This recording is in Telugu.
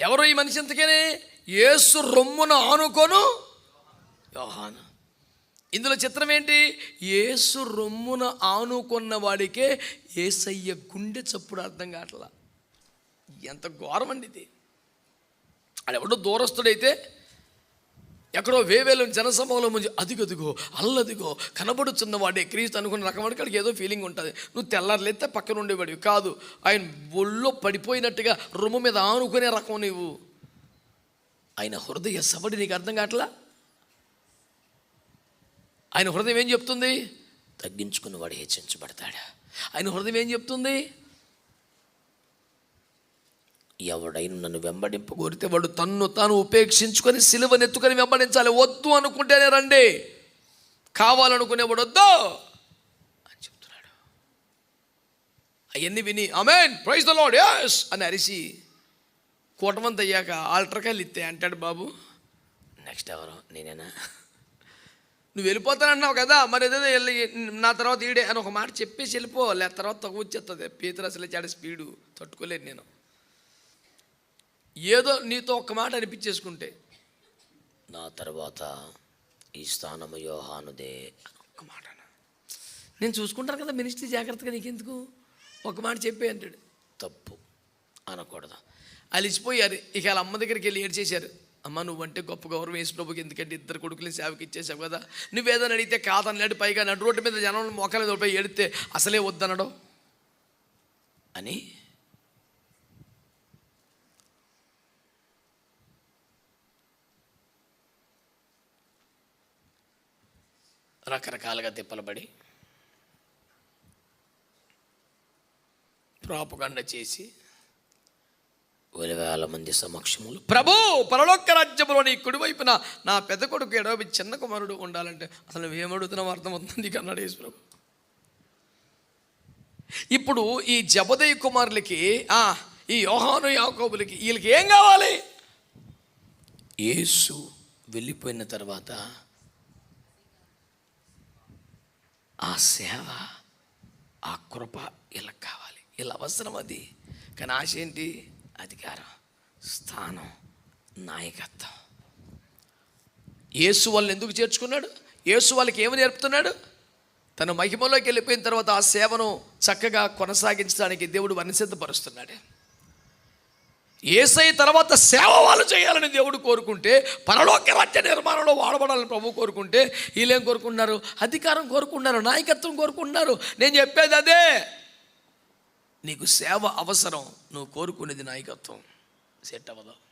ఎవరు ఈ మనిషి ఇంతకనే? యేసు రొమ్మున ఆనుకొను యోహాను. ఇందులో చిత్రం ఏంటి? యేసు రొమ్మున ఆనుకున్న వాడికే ఏసయ్య గుండె చప్పుడు అర్థం కావట్లా. ఎంత ఘోరం అండి ఇది. ఎవడో దూరస్తుడైతే ఎక్కడో వేవేలు జనసమూహంలో ముందు అదిగదిగో అల్లదిగో కనబడుచున్న వాడే క్రీస్తు అనుకున్న రకం కాడికి ఏదో ఫీలింగ్ ఉంటుంది. నువ్వు తెల్లారులైతే పక్కన ఉండేవాడివి. కాదు ఆయన ఒళ్ళో పడిపోయినట్టుగా రొమ్ము మీద ఆనుకునే రకం నీవు. ఆయన హృదయ సబడి నీకు అర్థం కావట్లా? ఆయన హృదయం ఏం చెప్తుంది? తగ్గించుకున్నవాడు హెచ్చించబడతాడా ఆయన హృదయం ఏం చెప్తుంది? ఎవడైనా నన్ను వెంబడింపు కోరితే వాడు తన్ను తాను ఉపేక్షించుకొని సిలువనెత్తుకొని వెంబడించాలి. వద్దు అనుకుంటేనే రండి. కావాలనుకునేవాడు వద్దు అని చెప్తున్నాడు. అవన్నీ విని amen praise the lord yes అని అరిసి కూటమంత అయ్యాక ఆల్ట్రకాయలు ఇస్తే అంటాడు బాబు. నెక్స్ట్ ఎవరు? నేనేనా? నువ్వు వెళ్ళిపోతానన్నావు కదా మరి ఏదైనా వెళ్ళి నా తర్వాత ఈడే అని ఒక మాట చెప్పేసి వెళ్ళిపో లే తర్వాత తగ్గు వచ్చేస్తుంది పీతరు చాడ స్పీడు తట్టుకోలేను నేను. ఏదో నీతో ఒక్క మాట అనిపించేసుకుంటే నా తర్వాత ఈ స్థానము యోహానుదే ఒక ఒక్క మాట నేను చూసుకుంటాను కదా మినిస్ట్రీ జాగ్రత్తగా నీకెందుకు? ఒక మాట చెప్పే అంటాడు. తప్పు. అనకూడదు. అలిసిపోయారు ఇక వాళ్ళ అమ్మ దగ్గరికి వెళ్ళి ఏడ్చేశారు. అమ్మ నువ్వంటే గొప్ప గౌరవం యేసు ప్రభుకి. ఎందుకంటే ఇద్దరు కొడుకుని సేవకి ఇచ్చేసావు కదా. నువ్వేదని అడిగితే కాదన్నాడు పైగా నడు రోడ్డు మీద జనం మొక్కల మీద ఏడితే అసలే వద్దనడం. అని రకరకాలుగా తిప్పలబడి ప్రాపగండ చేసి వేల మంది సమక్షములు. ప్రభు పరలోక రాజ్యంలోని నీ కుడివైపున నా పెద్ద కొడుకు ఎడవ చిన్న కుమారుడు ఉండాలంటే అసలు నువ్వేమడుగుతున్నావు అర్థమవుతుంది కన్నాడు యేసు ప్రభు. ఇప్పుడు ఈ జబదయ్య కుమారులకి ఆ, ఈ యోహాను యాకోబులకి వీళ్ళకి ఏం కావాలి? యేసు వెళ్ళిపోయిన తర్వాత ఆ సేవ ఆ కృప ఇలా కావాలి. ఇలా అవసరం అది. కానీ ఆశ ఏంటి? అధికారం స్థానం నాయకత్వం. యేసు వాళ్ళని ఎందుకు చేర్చుకున్నాడు? యేసు వాళ్ళకి ఏమి నేర్పుతున్నాడు? తన మహిమలోకి వెళ్ళిపోయిన తర్వాత ఆ సేవను చక్కగా కొనసాగించడానికి దేవుడు వనసిద్ధపరుస్తున్నాడు ఏసై తర్వాత సేవ వాళ్ళు చేయాలని దేవుడు కోరుకుంటే పరలోక రాజ్య నిర్మాణంలో వాడబడాలని ప్రభు కోరుకుంటే వీళ్ళేం కోరుకున్నారు అధికారం కోరుకున్నారు నాయకత్వం కోరుకున్నారు నేను చెప్పేది అదే. నీకు సేవ అవసరం నువ్వు కోరుకునేది నాయకత్వం. సెట్ అవ్వదు.